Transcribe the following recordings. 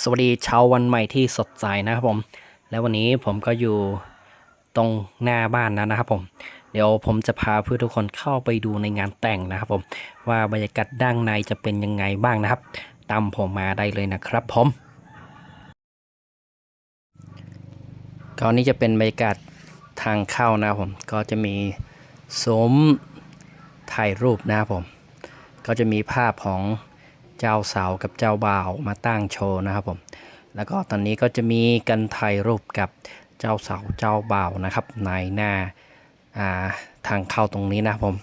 สวัสดีเช้าวันใหม่ที่สดใสนะครับผม แล้ววันนี้ผมก็อยู่ตรงหน้าบ้านแล้วนะครับผม เดี๋ยวผมจะพาเพื่อนทุกคนเข้าไปดูในงานแต่งนะครับผม ว่าบรรยากาศด้านในจะเป็นยังไงบ้างนะครับ ตามผมมาได้เลยนะครับผมก่อนนี้จะเป็นบรรยากาศทางเข้านะครับผม ก็จะมีซุ้มถ่ายรูปนะครับผม ก็จะมีภาพของ จ้าสาวกับเจ้าบ่าวมาตั้งโชว์นะครับผม แล้วก็ตอนนี้ก็จะมีกันถ่ายรูปกับเจ้าสาวเจ้าบ่าวนะครับในหน้าาทางเข้าตรงนี้นะครับผม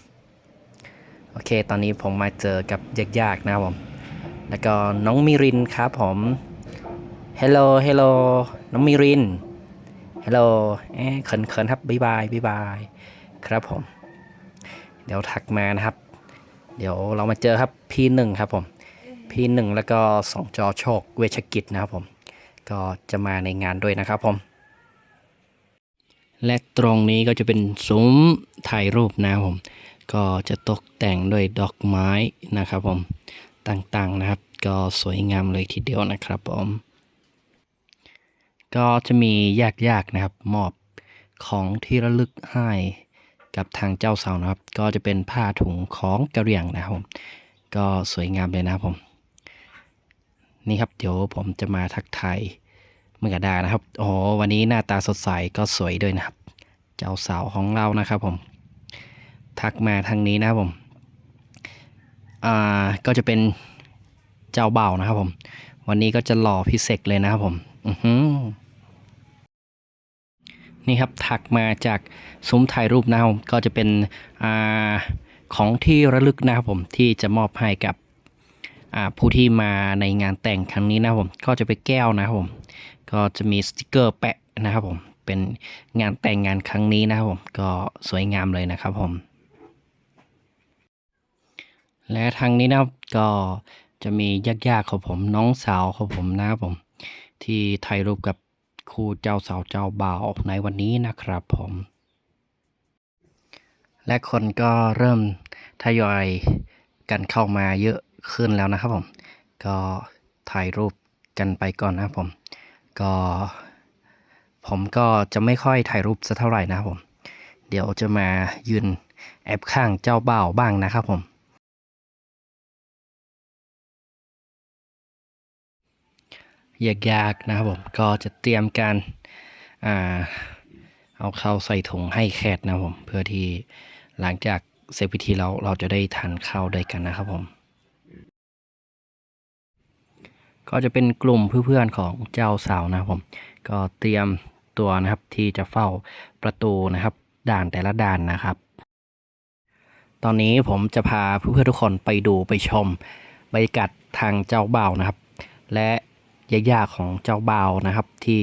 โอเค ตอนนี้ผมมาเจอกับยากๆนะครับผม แล้วก็น้องมิรินครับผม Hello Hello น้องมิริน Hello เอ๊ะเขินๆครับบ๊ายบายบ๊ายบาย ครับผม เดี๋ยวทักมานะครับ เดี๋ยวเรามาเจอครับพี่หนึ่งครับผม พี่หนึ่งแล้วก็สองจอโชคเวชกิจนะครับผม ก็จะมาในงานด้วยนะครับผม และตรงนี้ก็จะเป็นซุ้มถ่ายรูปนะครับผม ก็จะตกแต่งด้วยดอกไม้นะครับผมต่างๆนะครับ ก็สวยงามเลยทีเดียวนะครับผม ก็จะมียากๆนะครับมอบของที่ระลึกให้กับทางเจ้าสาวนะครับ ก็จะเป็นผ้าถุงของกระเหรี่ยงนะครับผมก็สวยงามเลยนะครับผม นี่ครับเดี๋ยวผมจะมาทักทายเมื่อกดานะครับโอ้วันนี้หน้าตาสดใสก็สวยด้วยนะครับ เจ้าสาวของเรานะครับผม ทักมาทางนี้นะครับผมอ่าก็จะเป็นเจ้าเบ่านะครับผม วันนี้ก็จะหล่อพิเศษเลยนะครับผมอือหือนี่ครับถักมาจากซุ้มถ่ายรูปนะครับก็จะเป็นอ่าของที่ระลึกนะครับผมที่จะมอบให้กับ ผู้ที่มาในงานแต่งครั้งนี้นะครับผมก็จะเป็นแก้วนะครับผม ก็จะมีสติกเกอร์แปะนะครับผมเป็นงานแต่งงานครั้งนี้นะครับผมก็สวยงามเลยนะครับผม และทางนี้นะครับก็จะมีญาติๆของผมน้องสาวของผมนะครับผม ที่ถ่ายรูปกับคู่เจ้าสาวเจ้าบ่าวในวันนี้นะครับผม และคนก็เริ่มทยอยกันเข้ามาเยอะ ขึ้นแล้วนะครับผม ก็ถ่ายรูปกันไปก่อนนะครับผม ก็ผมก็จะไม่ค่อยถ่ายรูปสักเท่าไหร่นะครับผม เดี๋ยวจะมายืนแอบข้างเจ้าเบ่าบ้างนะครับผม ยากๆนะครับผม ก็จะเตรียมการอ่าเอาเข้าใส่ถุงให้แขกนะผม เพื่อที่หลังจากเสร็จพิธีเราเราจะได้ทานข้าวด้วยกันนะครับผม ก็จะเป็นกลุ่มเพื่อนๆของเจ้าสาวนะครับผม ก็เตรียมตัวนะครับที่จะเฝ้าประตูนะครับ ด่านแต่ละด่านนะครับ ตอนนี้ผมจะพาเพื่อนๆทุกคนไปดูไปชมบรรยากาศทางเจ้าบ่าวนะครับ และญาติๆของเจ้าบ่าวนะครับ ที่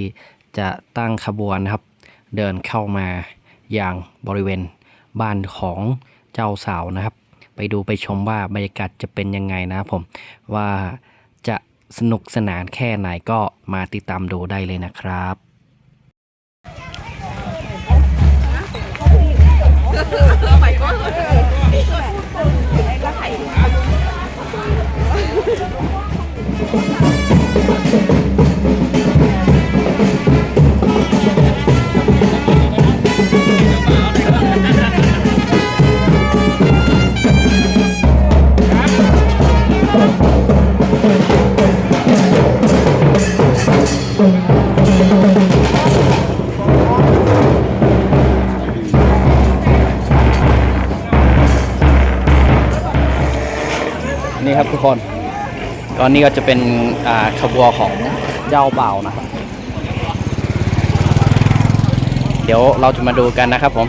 จะตั้งขบวนนะครับ เดินเข้ามาอย่างบริเวณบ้านของเจ้าสาวนะครับ ไปดูไปชมว่าบรรยากาศจะเป็นยังไงนะครับผมว่า สนุกสนานแค่ไหนก็มาติดตามดูได้เลยนะครับ ทุกคนก็นี่ก็จะเป็นขบวนของเจ้าเบ่านะครับ เดี๋ยวเราจะมาดูกันนะครับผม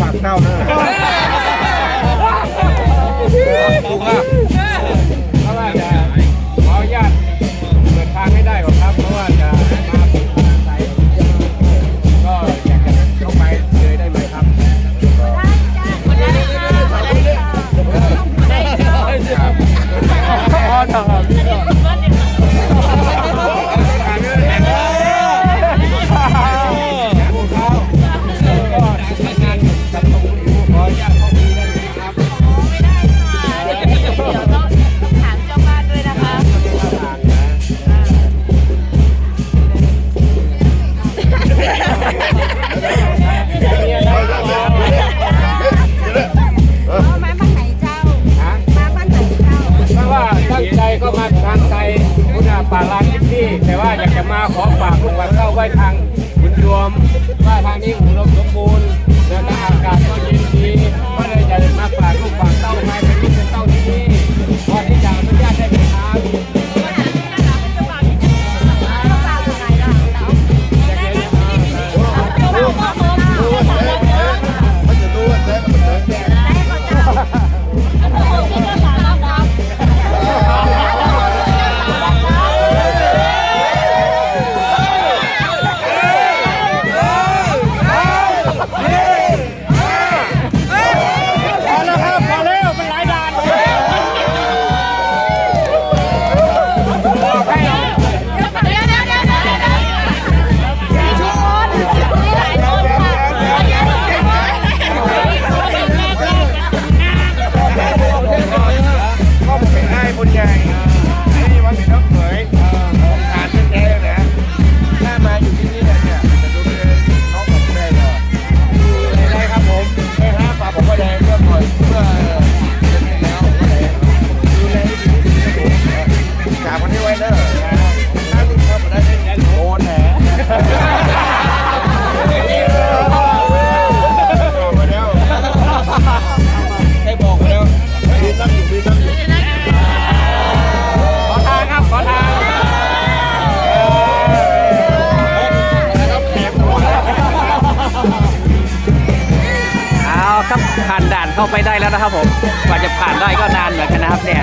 ฝากเต้านะ ถูกอะ ป่าล้านที่ที่ แต่ว่าอยากจะมาขอฝากลูกวันเข้าไว้ทางบุญรวมว่าทางนี้อุดมสมบูรณ์และอากาศก็เย็นดี เข้าไปได้แล้วนะครับผมกว่าจะผ่านได้ก็นานเหมือนกันนะครับเนี่ย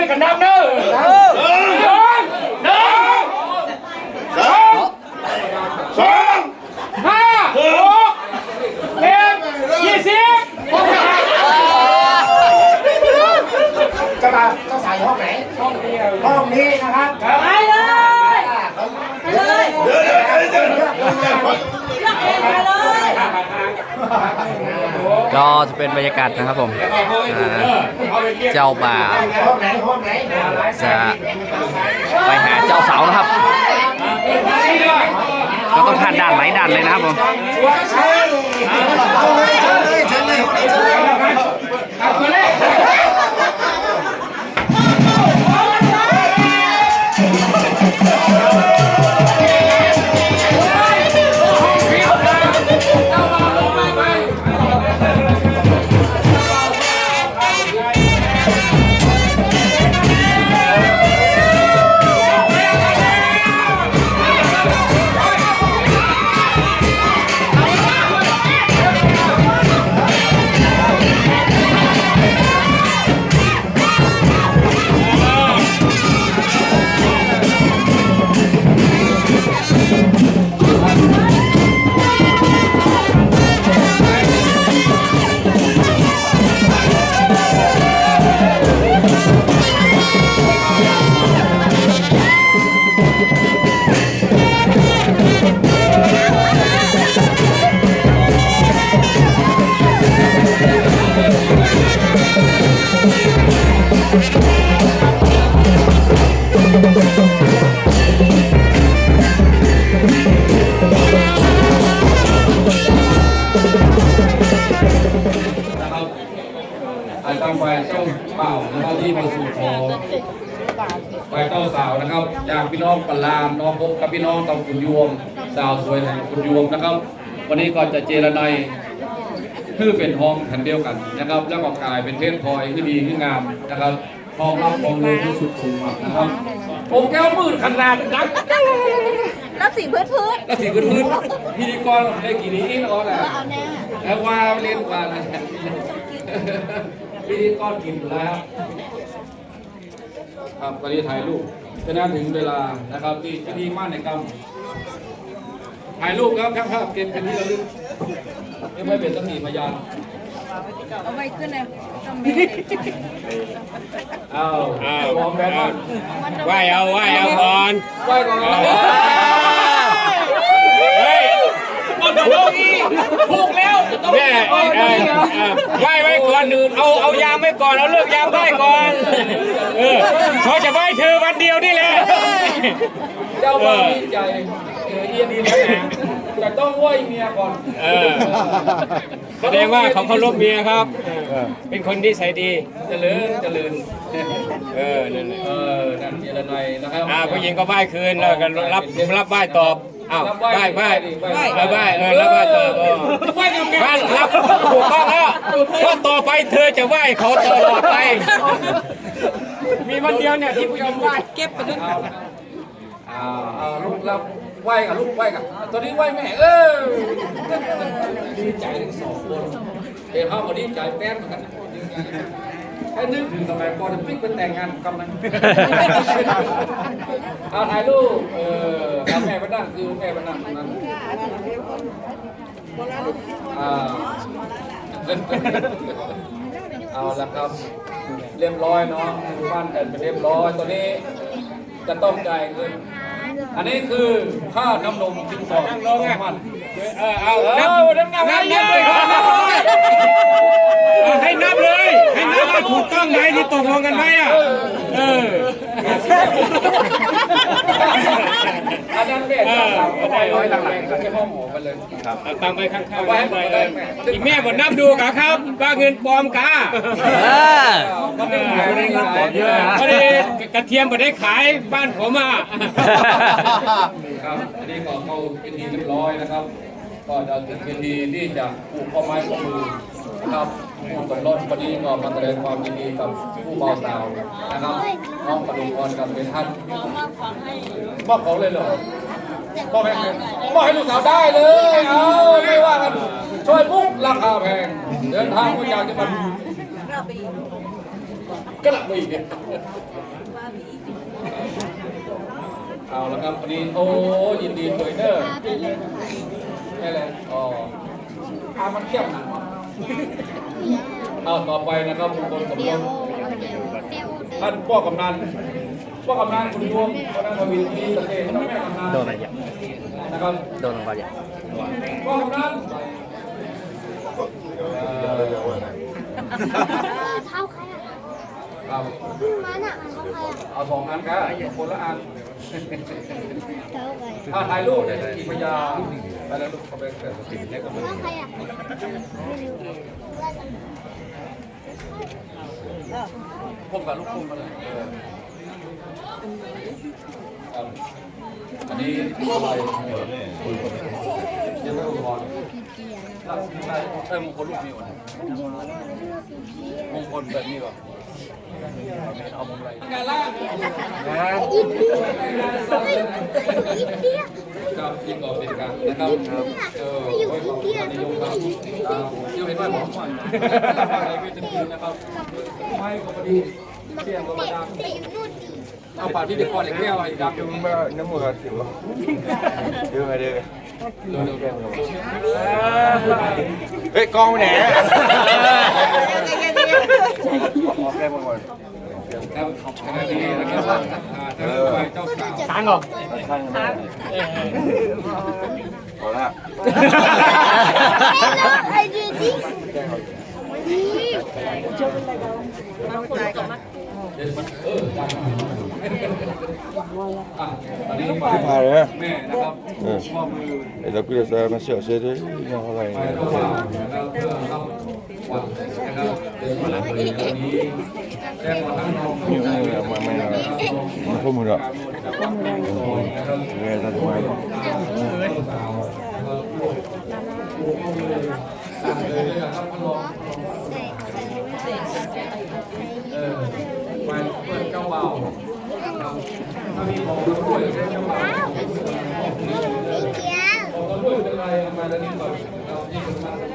วยกันดังเด้อดังดังสองสองห้าหกเจ็ดยี่สิบจะมาเจ้าสายห้องไหนห้องเดียวห้องนี้นะครับไปเลยไปเลยเลือกเองไปเลยก็จะเป็นบรรยากาศนะครับผมอ่า เจ้าบ่าวห้องไหนห้องไหนจะไปหาเจ้าสาวนะครับ ก็ต้องผ่านด่านหลายด่านเลยนะครับผม นะครับอาตามฝ่ายเจ้าบ่าวนะครับที่มาสู่ขอ ฝ่ายเจ้าสาวนะครับจากพี่น้องปลามน้องพบกับพี่น้องตำขุนยวงสาวสวยแห่งขุนยวงนะครับ วันนี้ก็จะเจรนายคือเป็นทองแผ่นเดียวกันนะครับ แล้วก็กลายเป็นเพชรพลอยที่ดีที่งามนะครับทองรับทองเลยที่สุดสูงนะครับผมแก้วมืดขนาดนักรับสีพื้นพื้นก็สีพื้นพื้นพิธีกรได้กี่นี้แล้วแหละเอาแน่แล้วว่าเล่นกว่านะพิธีกรกินแล้ว ครับตอนนี้ถ่ายรูปจะน่าถึงเวลานะครับที่พิธีมั่นในกรรมถ่ายรูปครับช่างภาพเก็บเป็นที่ระลึกไม่ไม่เป็นสักขีพยานเอาไปขึ้นเลยจำเมอ้าวพร้อมแล้วมั้งไหวเอาไหวเอาก่อนไหว้ก่อนนะเฮ้ย ถูกแล้วแม่เอ้ยเอ้ยเอ้ยไหวไว้ก่อนเอาเอายามไว้ก่อนเอาเลิกยามไหว้ก่อนเออเขาจะไหว้เธอวันเดียวนี่แหละ เจ้าบ่าวดีใจเออเอียดีแล้วนะแต่ต้องไหว้เมียก่อน เออแสดงว่าเขาเคารพเมียครับเออเป็นคนที่ใส่ดีเจริญเจริญเออนั่นแหละเออนั่นเจรนายนะครับ อ่าผู้หญิงก็ไหว้คืนแล้วก็รับรับไหว้ตอบ อ้าวไหว้ไหว้รับไหว้เออรับไหว้ตอบเออไหว้กับแม่บ้านรับถูกต้องแล้วเพราะต่อไปเธอจะไหว้เขาตลอดไป มีวันเดียวเนี่ยที่ผู้หญิงไหว้เก็บไปด้วยเอาเอาเอาลูกรับไหว้กับลูกไหว้กับตอนนี้ไหว้แม่เออดีใจทั้งสองคนเดี๋ยวเขาก็ดีใจแป้นเหมือนกัน ให้นึกถึงสมัยก่อนปิ๊กเป็นแต่งงานกับมันเอาถ่ายรูปเออเอาแม่ไปนั่งคือแม่ไปนั่งตรงนั้นอ่าเอาละครับ เรียบร้อยเนาะบ้านกันเป็นเรียบร้อยตอนนี้จะต้องจ่ายเงินอันนี้คือค่าน้ำนมสินสอดนั่งลงอะมันเออเอาเอนับอนับนับนับ นั นั บบ เล เลย ย ครับ เอาให้นับเลย ให้นับว่าถูก ต้องไหมที่ตกลงกันไหมอะ เอออันนั้นเนี่ยเอาไปไว้หลังๆก็จะห้องหมอไปเลยเอาตังไปข้างๆไว้ให้หมดเลยอีแม่บนนับดูกะครับว่าเงินปลอมกะเออก็ไม่หายไม่ได้เงินปลอมเยอะนะพอดีกระเทียมไปได้ขายบ้านผมอะครับอันนี้ก็เข้าพิธีเรียบร้อยนะครับ ก็จะถึงพิธีที่จะผูกข้อไม้ข้อมือนะครับ ผู้สมรสวันนี้ก็มาแสดงความยินดีกับผู้บ่าวสาวนะครับน้องปฐุมพรกับเป็นท่านมอบของเลยเหรอมอบให้มอบให้ลูกสาวได้เลยเอาไม่ว่ากันช่วยปุ๊บราคาแพงเดินทางมาจากจังหวัดกระบี่เอาละครับวันนี้โอ้ยินดีด้วยเนอร์ไม่เลยอ๋ออามันเข้มหนัก เอาต่อไปนะครับบุคคลสมรสท่านพ่อกำนันพ่อกำนันคุณดวงกำนันทวีที่ตะเกียบแม่กำนันโดนอะไรอย่างนะครับโดนลงไปอย่างพ่อกำนันเท่าใครอะครับมันอะเท่าใครอะเอาสองอันครับคนละอัน เท่าใครถ้าถ่ายรูปเนี่ยจะกี่พยางค์ไปแล้วลูกเขาไปเกิดสติเล็กก็ไม่รู้ใครอะไม่รู้พุ่มกับลูกพุ่มมาเลยเออครับอันนี้อะไรยั งไม่อุทธรณ์ใช่ใช่มงคลลูกนี้วะมงคลแบบนี้วะเอามงอะไรงานล่างอินเดียอินเดียครับยิงออกเป็นการนะครับเออไว้ของความนิยมครับอ่าเดี๋ยวเห็นว่าผมว่าอะไรก็จะกินนะครับไม่ก็พอดีเที่ยงก็มาดังไปอยู่นู่นดิเอาปากที่เด็กก่อนเด็กแก้วไอ้ดังอยู่เมื่อน้ำมือสิวเดือเดือ เฮ้ยกองไหนครับขณะนี้นะครับอ่าทางฝ่ายเจ้าสาวตังเหรอพอละไอ้ดีดิอะตอ นนี้ฝ่ายมาเลยนะแม่นะครับมอบมือเดี๋ยวกูจะใส่มาเสียเสียด้วยยังอะไรฝ่ายเจ้าบ่าวนะครับเพื่อรับขวัญนะครับเดินมาในวันนี้แจ้งมาทั้งน้องผู้ใหญ่และมาไม่นะมาครับมาพุ่มมือละนะครับเงี้ยทำไมสั่งเลยนะครับพัดลมเออไปเปิดเจ้าเบา นเดียของก็ด้วยเป็นไรเอามาแล้วนี่ก่อนเราที่คนมาแล้ว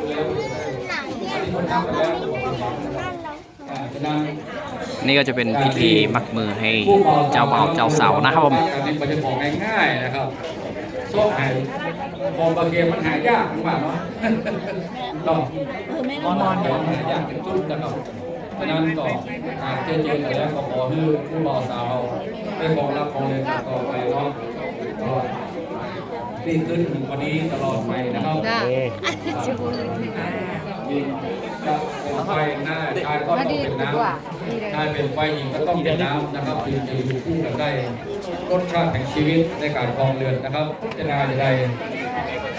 หนังเนี่ยที่คนทำไปแล้วอ่าฉะนั้นนี่ก็จะเป็นพิธีมัดมือให้เจ้าบ่าวเจ้าสาวนะครับผมอันนี้มันจะของง่ายๆนะครับโชคหายพอบางเกมมันหายากมากเนาะเนาะนอนนอนหายากเป็นจุดนะครับฉะ นั้นก็อาจเจอเจอแล้วก็ขอให้ผู้บ่าวสาวได้ของรับของเรียนต่อไปเนาะก็ดีขึ้นถึงวันนี้ตลอดไปนะครับมีจะเป็นไฟหน้าชายก็ต้องเป็นน้ำชายเป็นไฟหญิงก็ต้องเป็นน้ำนะครับถึงจะอยู่คู่กันได้รสชาติแห่งชีวิตในการครองเรือนนะครับพิจารณาจะได้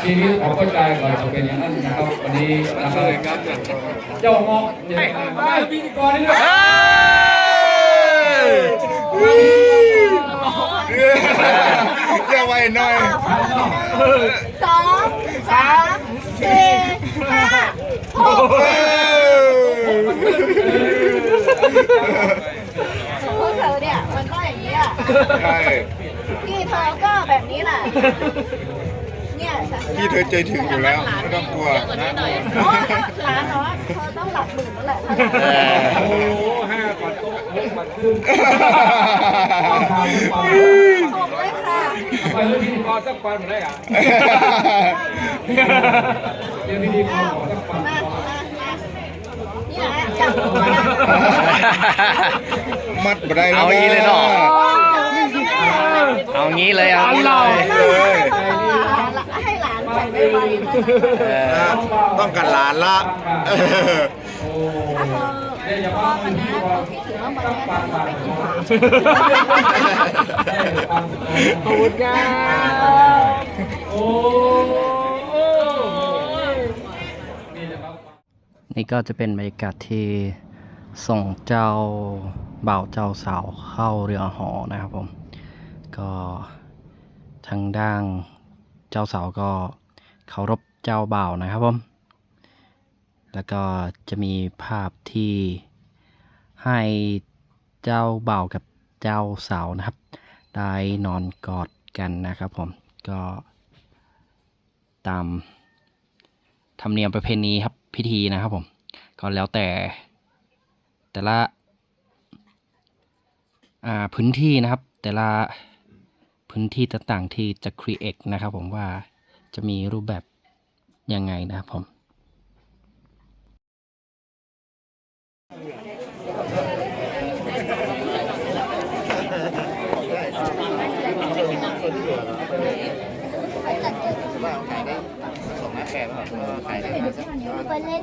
ชีวิตของผู้ชาก่อนจะเป็นอย่างนั้นนะครับวันนี้นะครับเจ้าเงาะเดี๋ยวมาพิธีกรนี่ด้วยเรียกไว้หน่อยสองสามสี่ห้าหกพวกเธอเนี่ยมันก็อย่างนี้อะใช่พี่เธอก็แบบนี้แหละ พี่เธอใจถึงอยู่แล้วไม่ต้องกลัวโอ้หลานเนาะเขาต้องหลักหมื่นแล้วแหละเออโอ้ห้าก่อนโต๊ะหกก่อนครึ่งส่งเลยค่ะไปเรื่องพิธีกรสักวันมาได้อะเรื่องพิธีกรอ้าวขอสักวันมามามานี่แหละจับหัวนะมัดบ่ได้แล้วเอาอย่างนี้เลยเนาะโอ้ยเอางี้เลยเอางี้เลย ต้องกันหลานละเออถ้าเธอพ่อคณะเขาคิดถึงว่าวันนี้เราไปกินหมาขอบคุณครับโอ้นี่ก็จะเป็นบรรยากาศที่ส่งเจ้าบ่าวเจ้าสาวเข้าเรือหอนะครับผม ก็ทางด้านเจ้าสาวก็ เคารพเจ้าบ่าวนะครับผม แล้วก็จะมีภาพที่ให้เจ้าบ่าวกับเจ้าสาวนะครับ ได้นอนกอดกันนะครับผม ก็ตามธรรมเนียมประเพณีครับพิธีนะครับผม ก็แล้วแต่แต่ละอาพื้นที่นะครับ แต่ละพื้นที่ต่างๆที่จะ create นะครับผมว่า จะมีรูปแบบยังไงนะครับผมไปเล่น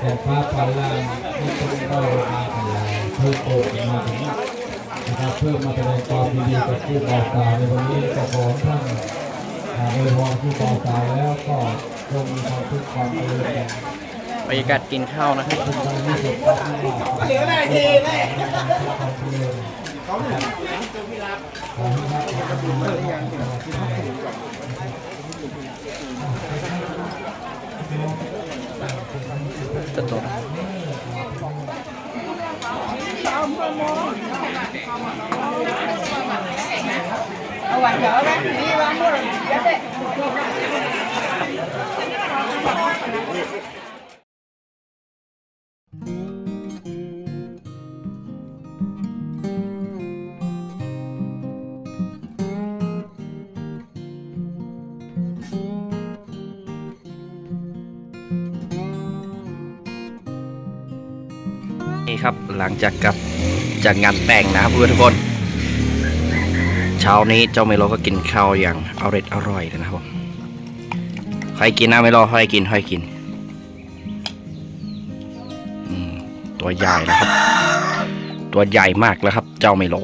แต่พระพลานที่ต้องเข้ามาขยายเพื่อโตมาถึงนะครับเพื่อมาแสดงความดีกับผู้บ่าวสาวในวันนี้ก็ขอท่านอาโดยพรผู้บ่าวสาวแล้วก็จงมีความทุกข์ความเจริญบรรยากาศกินข้าวนะครับทุกท่านที่สุดครับเหลือได้ทีเลยความเจริญขอให้ครั บจะจบเอาหวานเดี๋ยวนะนี่วางหมดเดี๋ยวเด็ หลังจากกลับจากงานแต่งนะครับเพื่อนทุกคน เช้านี้เจ้าเมโลก็กินข้าวอย่างอร่อยอร่อยเลยนะครับผมใครกินนะเมโลใครกินใครกินตัวใหญ่นะครับ ตัวใหญ่มากแล้วครับ เจ้าเมโล